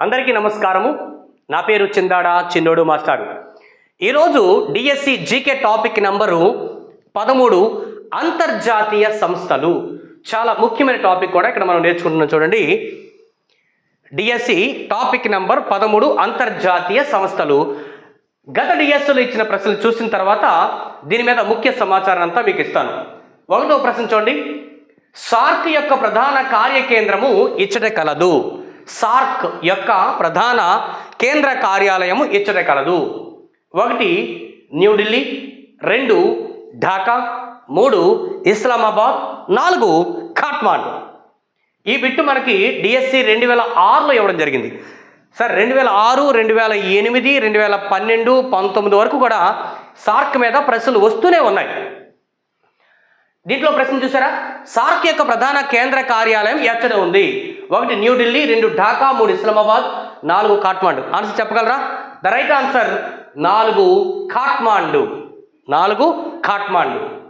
అందరికీ నమస్కారము. నా పేరు చిందాడ చిన్నోడు మాస్టారు. ఈరోజు డిఎస్సి జీకే టాపిక్ నంబరు పదమూడు అంతర్జాతీయ సంస్థలు. చాలా ముఖ్యమైన టాపిక్ కూడా ఇక్కడ మనం నేర్చుకుంటున్నాం చూడండి. డిఎస్సి టాపిక్ నంబర్ పదమూడు అంతర్జాతీయ సంస్థలు. గత డిఎస్సిలో ఇచ్చిన ప్రశ్నలు చూసిన తర్వాత దీని మీద ముఖ్య సమాచారం అంతా మీకు ఇస్తాను. ఒకటో ప్రశ్న చూడండి. సార్క్ యొక్క ప్రధాన కార్యకేంద్రము ఇచ్చట కలదు. సార్క్ యొక్క ప్రధాన కేంద్ర కార్యాలయము ఇచ్చట కలదు. ఒకటి న్యూఢిల్లీ రెండు ఢాకా. మూడు ఇస్లామాబాద్. నాలుగు ఖాట్మాండ్. ఈ బిట్టు మనకి డిఎస్సి రెండు వేల ఆరులో ఇవ్వడం జరిగింది. సార్ రెండు వేల ఆరు రెండు వేల ఎనిమిది రెండు వేల పన్నెండు పంతొమ్మిది వరకు కూడా సార్క్ మీద ప్రశ్నలు వస్తూనే ఉన్నాయి. దీంట్లో ప్రశ్న చూసారా? సార్క్ యొక్క ప్రధాన కేంద్ర కార్యాలయం ఎక్కడ ఉంది? ఒకటి న్యూఢిల్లీ రెండు ఢాకా మూడు ఇస్లామాబాద్ నాలుగు కాట్మాండు ఆన్సర్ చెప్పగలరా? ద రైట్ ఆన్సర్ నాలుగు కాట్మాండు నాలుగు కాట్మాండు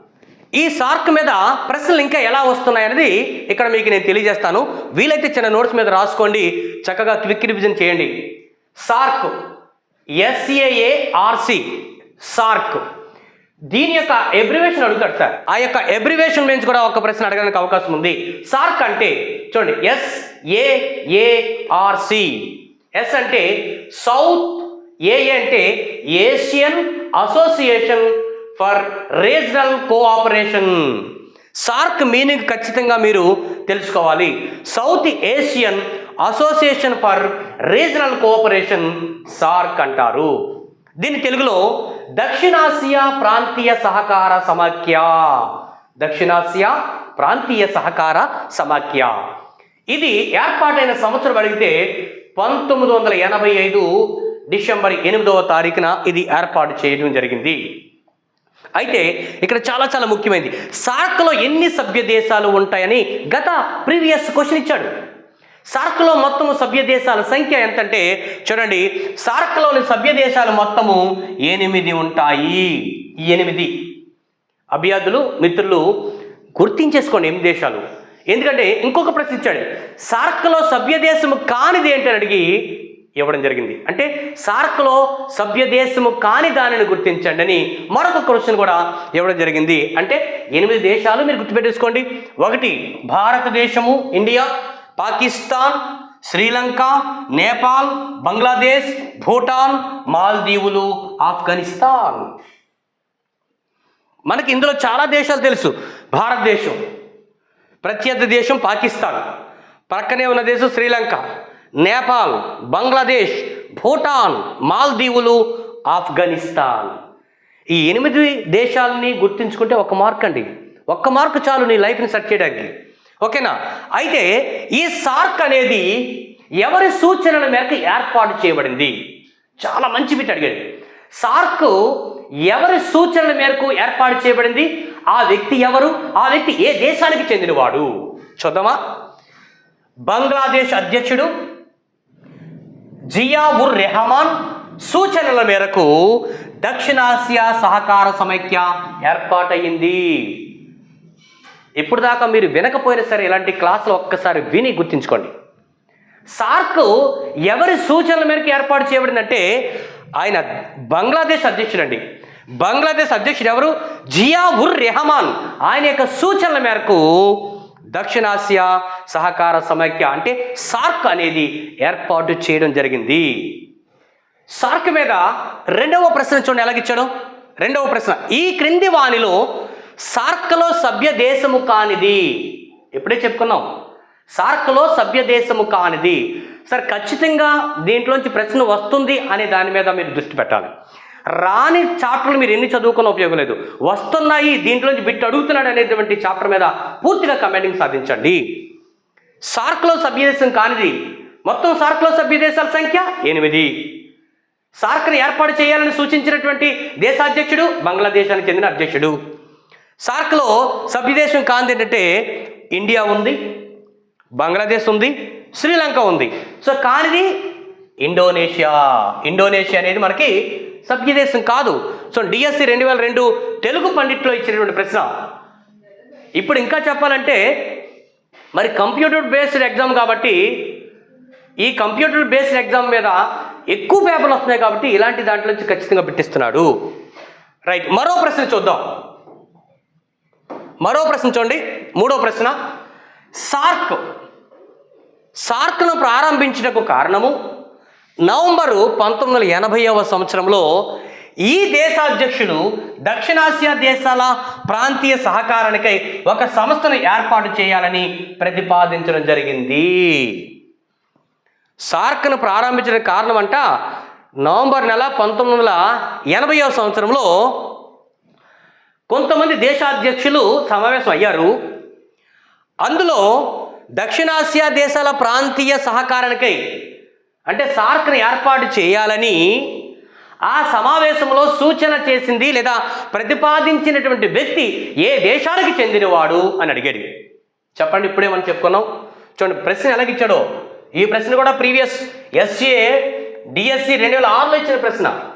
ఈ సార్క్ మీద ప్రశ్నలు ఇంకా ఎలా వస్తున్నాయి అనేది ఇక్కడ మీకు నేను తెలియజేస్తాను. వీలైతే చిన్న నోట్స్ మీద రాసుకోండి. చక్కగా క్విక్ రివిజన్ చేయండి. SAARC. S A A R C SAARC. దీని యొక్క ఎబ్రివేషన్ అడుగుతాడు సార్. ఆ యొక్క ఎబ్రివేషన్ నుంచి కూడా ఒక ప్రశ్న అడగడానికి అవకాశం ఉంది. సార్క్ అంటే చూడండి S A A R C S అంటే సౌత్ ఏ అంటే Asian Association for Regional Cooperation SAARC meaning ఖచ్చితంగా మీరు తెలుసుకోవాలి. South Asian Association for Regional Cooperation SAARC అంటారు. దీని తెలుగులో దక్షిణాసియా ప్రాంతీయ సహకార సమాఖ్య దక్షిణాసియా ప్రాంతీయ సహకార సమాఖ్య ఇది ఏర్పాటైన సంవత్సరం అడిగితే పంతొమ్మిది వందల ఎనభై ఐదు డిసెంబర్ ఎనిమిదవ తారీఖున ఇది ఏర్పాటు చేయడం జరిగింది. అయితే ఇక్కడ చాలా చాలా ముఖ్యమైనది. సార్క్లో ఎన్ని సభ్య దేశాలు ఉంటాయని గత ప్రీవియస్ క్వశ్చన్ ఇచ్చాడు. సార్క్లో మొత్తము సభ్య దేశాల సంఖ్య ఎంతంటే చూడండి సార్క్లోని సభ్య దేశాలు మొత్తము ఎనిమిది ఉంటాయి. ఎనిమిది అభ్యర్థులు మిత్రులు గుర్తించేసుకోండి ఎనిమిది దేశాలు. ఎందుకంటే ఇంకొక ప్రశ్న ఇచ్చాడు సార్క్లో సభ్య దేశము కానిది ఏంటని అడిగి ఇవ్వడం జరిగింది. అంటే సార్క్లో సభ్య దేశము కాని దానిని గుర్తించండి అని మరొక క్వశ్చన్ కూడా ఇవ్వడం జరిగింది. అంటే ఎనిమిది దేశాలు మీరు గుర్తుపెట్టేసుకోండి. ఒకటి భారతదేశము ఇండియా. పాకిస్తాన్ శ్రీలంక నేపాల్ బంగ్లాదేశ్ భూటాన్ మాల్దీవులు ఆఫ్ఘనిస్తాన్. మనకి ఇందులో చాలా దేశాలు తెలుసు. భారతదేశం ప్రత్యర్థ దేశం పాకిస్తాన్. పక్కనే ఉన్న దేశం శ్రీలంక నేపాల్ బంగ్లాదేశ్ భూటాన్ మాల్దీవులు ఆఫ్ఘనిస్తాన్. ఈ ఎనిమిది దేశాలని గుర్తుంచుకుంటే ఒక మార్క్ అండి. ఒక్క మార్క్ చాలు నీ లైఫ్ని సెట్ చేయడానికి. ఓకేనా? అయితే ఈ సార్క్ అనేది ఎవరి సూచనల మేరకు ఏర్పాటు చేయబడింది? చాలా మంచి బిట్ అడిగాడు. సార్క్ ఎవరి సూచనల మేరకు ఏర్పాటు చేయబడింది? ఆ వ్యక్తి ఎవరు? ఆ వ్యక్తి ఏ దేశానికి చెందినవాడు? చూద్దామా. బంగ్లాదేశ్ అధ్యక్షుడు జియా ఉర్ రెహమాన్ సూచనల మేరకు దక్షిణాసియా సహకార సమైక్య ఏర్పాటయింది ఇప్పుడు దాకా మీరు వినకపోయినా సరే ఇలాంటి క్లాసులు ఒక్కసారి విని గుర్తుంచుకోండి. సార్క్ ఎవరి సూచనల మేరకు ఏర్పాటు చేయబడిందంటే ఆయన బంగ్లాదేశ్ అధ్యక్షుడండి. బంగ్లాదేశ్ అధ్యక్షుడు ఎవరు? జియా ఉర్ రెహమాన్. ఆయన యొక్క సూచనల మేరకు దక్షిణాసియా సహకార సమైక్య అంటే సార్క్ అనేది ఏర్పాటు చేయడం జరిగింది. సార్క్ మీద రెండవ ప్రశ్న చూడండి ఎలాగిచ్చాడు రెండవ ప్రశ్న. ఈ క్రింది వాణిలో సార్క్లో సభ్య దేశము కానిది. ఎప్పుడే చెప్పుకున్నాం? సార్క్లో సభ్య దేశము కానిది. సార్ ఖచ్చితంగా దీంట్లోంచి ప్రశ్న వస్తుంది అనే దాని మీద మీరు దృష్టి పెట్టాలి. రాని చాప్టర్లు మీరు ఎన్ని చదువుకున్న ఉపయోగం లేదు. వస్తున్నాయి దీంట్లోంచి బిట్ అడుగుతున్నాడు అనేటువంటి చాప్టర్ మీద పూర్తిగా కమెంటింగ్ సాధించండి. సార్క్లో సభ్యదేశం కానిది. మొత్తం సార్క్లో సభ్యదేశాల సంఖ్య ఎనిమిది. సార్క్ని ఏర్పాటు చేయాలని సూచించినటువంటి దేశాధ్యక్షుడు బంగ్లాదేశానికి చెందిన అధ్యక్షుడు. సార్క్లో సభ్యదేశం కాంది ఏంటంటే ఇండియా ఉంది బంగ్లాదేశ్ ఉంది శ్రీలంక ఉంది. సో కానిది ఇండోనేషియా. ఇండోనేషియా అనేది మనకి సభ్యదేశం కాదు. సో డిఎస్సి రెండు వేల రెండు తెలుగు పండిట్లో ఇచ్చినటువంటి ప్రశ్న. ఇప్పుడు ఇంకా చెప్పాలంటే మరి కంప్యూటర్ బేస్డ్ ఎగ్జామ్ కాబట్టి ఈ కంప్యూటర్ బేస్డ్ ఎగ్జామ్ మీద ఎక్కువ పేపర్లు వస్తున్నాయి కాబట్టి ఇలాంటి దాంట్లో నుంచి ఖచ్చితంగా పెట్టిస్తున్నాడు. రైట్ మరో ప్రశ్న చూద్దాం. మరో ప్రశ్న చూడండి. మూడో ప్రశ్న. సార్క్. సార్క్ను ప్రారంభించుటకు కారణము నవంబరు పంతొమ్మిది వందల ఎనభైవ సంవత్సరంలో ఈ దేశాధ్యక్షులు దక్షిణాసియా దేశాల ప్రాంతీయ సహకారానికై ఒక సంస్థను ఏర్పాటు చేయాలని ప్రతిపాదించడం జరిగింది. సార్క్ను ప్రారంభించిన కారణం అంట నవంబర్ నెల పంతొమ్మిది వందల ఎనభైవ సంవత్సరంలో కొంతమంది దేశాధ్యక్షులు సమావేశం అయ్యారు. అందులో దక్షిణాసియా దేశాల ప్రాంతీయ సహకారానికై అంటే సార్క్ని ఏర్పాటు చేయాలని ఆ సమావేశంలో సూచన చేసింది లేదా ప్రతిపాదించినటువంటి వ్యక్తి ఏ దేశానికి చెందినవాడు అని అడిగాడు. చెప్పండి ఇప్పుడే మనం చెప్పుకున్నాం. చూడండి ప్రశ్న ఎలాగిచ్చాడో ఈ ప్రశ్న కూడా ప్రీవియస్. ఎస్ఏ డిఎస్సి రెండు వేల ఆరులో ఇచ్చిన ప్రశ్న.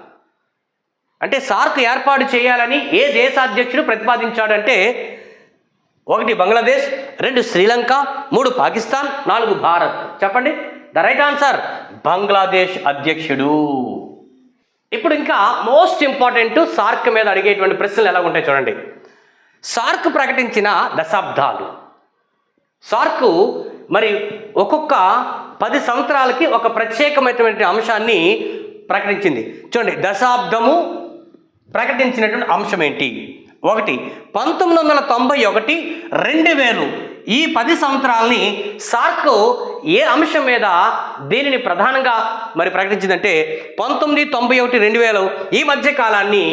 అంటే సార్క్ ఏర్పాటు చేయాలని ఏ దేశాధ్యక్షుడు ప్రతిపాదించాడంటే ఒకటి బంగ్లాదేశ్ రెండు శ్రీలంక మూడు పాకిస్తాన్ నాలుగు భారత్. చెప్పండి. ద రైట్ ఆన్సర్ బంగ్లాదేశ్ అధ్యక్షుడు. ఇప్పుడు ఇంకా మోస్ట్ ఇంపార్టెంట్ సార్క్ మీద అడిగేటువంటి ప్రశ్నలు ఎలా ఉంటాయి చూడండి. సార్క్ ప్రకటించిన దశాబ్దాలు. సార్కు మరి ఒక్కొక్క పది సంవత్సరాలకి ఒక ప్రత్యేకమైనటువంటి అంశాన్ని ప్రకటించింది. చూడండి దశాబ్దము ప్రకటించినటువంటి అంశం ఏంటి? ఒకటి పంతొమ్మిది వందల తొంభై ఒకటి రెండు వేలు. ఈ పది సంవత్సరాలని సార్క్ ఏ అంశం మీద దీనిని ప్రధానంగా మరి ప్రకటించిందంటే పంతొమ్మిది తొంభై ఒకటి రెండు వేలు. ఈ మధ్య కాలాన్ని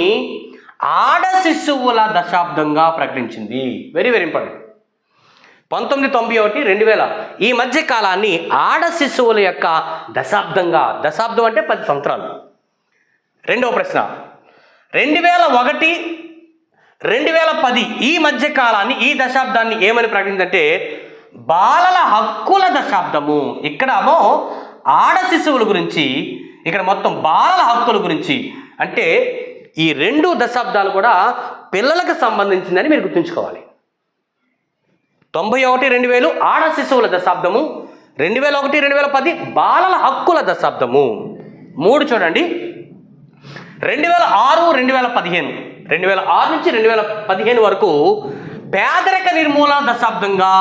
ఆడ శిశువుల దశాబ్దంగా ప్రకటించింది. వెరీ వెరీ ఇంపార్టెంట్ పంతొమ్మిది తొంభై ఒకటి రెండు వేల. ఈ మధ్య కాలాన్ని ఆడ శిశువుల యొక్క దశాబ్దంగా దశాబ్దం అంటే పది సంవత్సరాలు. రెండవ ప్రశ్న. రెండు వేల ఒకటి రెండు వేల పది ఈ మధ్య కాలాన్ని ఈ దశాబ్దాన్ని ఏమని ప్రకటిందంటే బాలల హక్కుల దశాబ్దము. ఇక్కడమో ఆడ శిశువుల గురించి ఇక్కడ మొత్తం బాలల హక్కుల గురించి. అంటే ఈ రెండు దశాబ్దాలు కూడా పిల్లలకు సంబంధించిందని మీరు గుర్తుంచుకోవాలి. తొంభై ఒకటి రెండు వేలు ఆడ శిశువుల దశాబ్దము. రెండు వేల ఒకటి రెండు వేల పది బాలల హక్కుల దశాబ్దము. మూడు చూడండి. రెండు వేల ఆరు రెండు వేల పదిహేను. రెండు వేల ఆరు నుంచి రెండు వేల పదిహేను వరకు పేదరిక నిర్మూలన దశాబ్దంగా.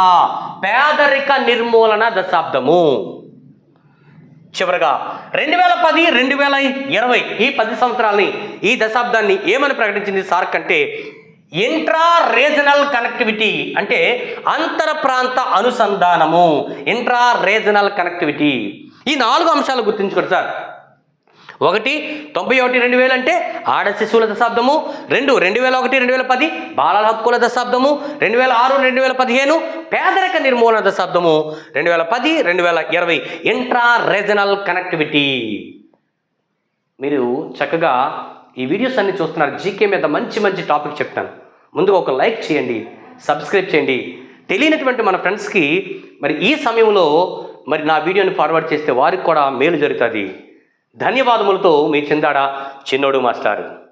పేదరిక నిర్మూలన దశాబ్దము. చివరగా రెండు వేల పది రెండు వేల ఇరవై ఈ పది సంవత్సరాలని ఈ దశాబ్దాన్ని ఏమని ప్రకటించింది సార్క్ అంటే ఇంట్రా రీజనల్ కనెక్టివిటీ అంటే అంతర ప్రాంత అనుసంధానము. ఇంట్రా రీజనల్ కనెక్టివిటీ ఈ నాలుగు అంశాలు గుర్తుంచుకోండి సార్. ఒకటి తొంభై ఒకటి రెండు వేలు అంటే ఆడ శిశువుల దశాబ్దము రెండు రెండు వేల ఒకటి రెండు వేల పది బాలల హక్కుల దశాబ్దము రెండు వేల ఆరు రెండు వేల పదిహేను పేదరిక నిర్మూలన దశాబ్దము రెండు వేల పది రెండు వేల ఇరవై ఇంట్రా రీజనల్ కనెక్టివిటీ మీరు చక్కగా ఈ వీడియోస్ అన్ని చూస్తున్నారు. జీకే మీద మంచి మంచి టాపిక్ చెప్తాను. ముందుగా ఒక లైక్ చేయండి సబ్స్క్రైబ్ చేయండి. తెలియనటువంటి మన ఫ్రెండ్స్కి మరి ఈ సమయంలో మరి నా వీడియోని ఫార్వర్డ్ చేస్తే వారికి కూడా మేలు జరుగుతుంది. ధన్యవాదములతో మీ చిందాడ చిన్నోడు మాస్టారు.